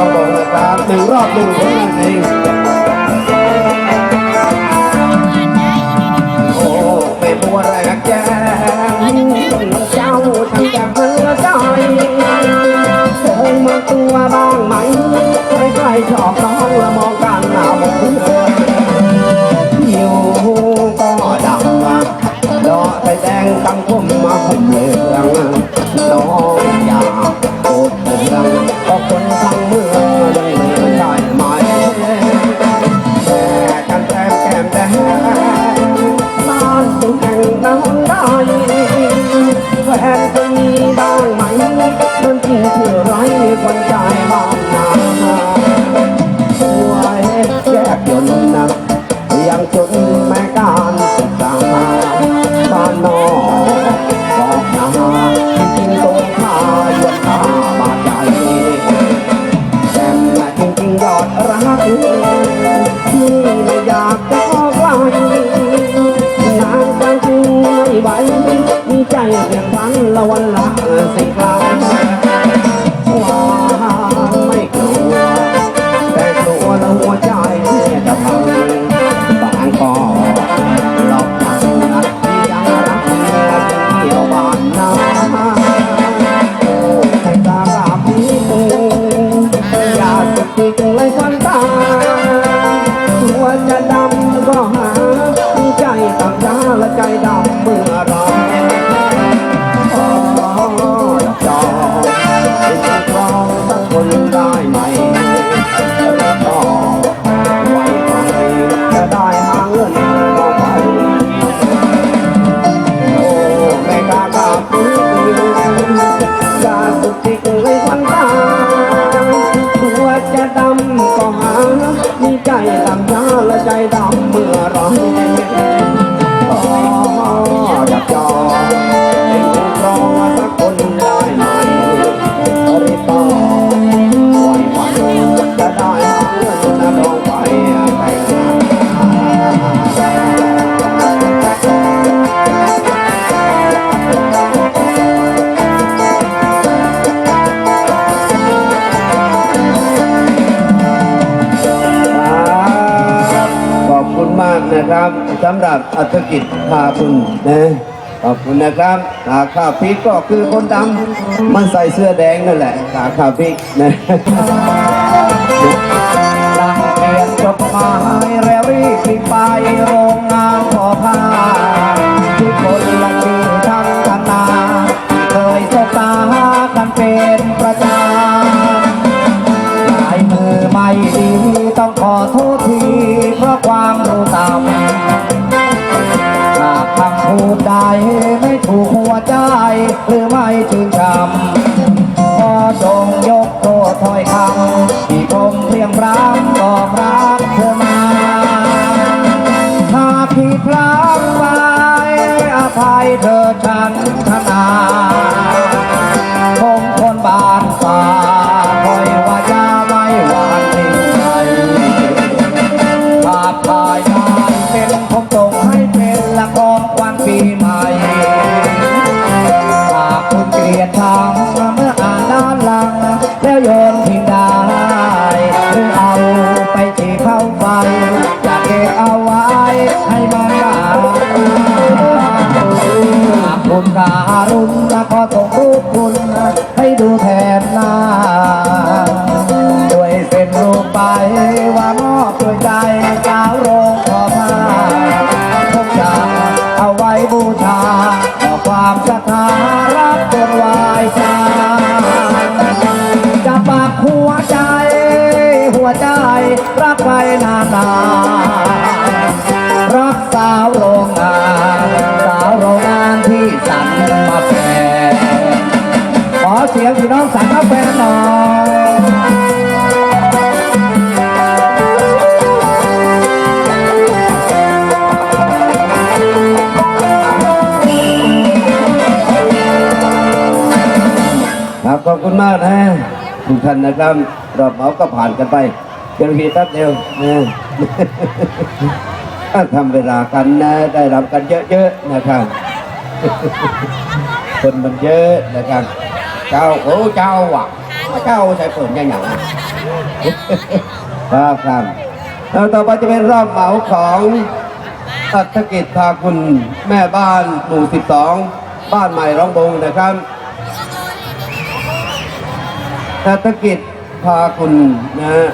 เราบอกนะครับหนึ่งรอบหนึ่งผลงานเพ ยังจนแม่การศึกษาบ้านนอกบอกนาจริงๆตรงข้ายวนตาบาดใจแต่แม่จริงๆยอดรักที่ไม่อยากจะขอไกลนานจังจึงไม่ไหวมีใจเพียงครั้งละวันละสิบครั้ง อย ใจดำยาและใจดำ นะครับสำหรับอัฐกิจพาคุณนะขอบคุณนะครับขาข้าพิกก็คือคนดำมันใส่เสื้อแดงนั่นแหละขาข้าพิกนะหลังเรียนจบมายแล้วรีบไปโรงงานทอผ้าทุกคนละมีทั้งคณะเคยสบตากันเป็นประจำลายมือไม่ดีต้องขอโทษทีเพราะความรู้ต่ำ อภัยเธอฉันทนา ใจสาวโรงขอผ้าผมจะเอาไว้บูชาขอความศรัทธารักจนวายชาจะปักหัวใจ หัวใจรักไปนานๆรักสาวโรงงานสาวโรงงานที่สันมาแฟนขอเสียงพี่น้องสันมาแฟ ทุกท่านนะครับรอบเหมาก็ผ่านกันไปเพียงเพียงแป๊บเดียวนะถ้าทำเวลากันนะได้รับกันเยอะๆนะครับคนมันเยอะนะครับเจ้าโอ้เจ้าอะเจ้าใช้เปิดยังอย่างครับครับแล้วต่อไปจะเป็นรอบเหมาของอัฐกิจพาคุณแม่บ้านหมู่ 12 บ้านใหม่ร้องบงนะครับ อัฐกิจพาคุณนะฮะ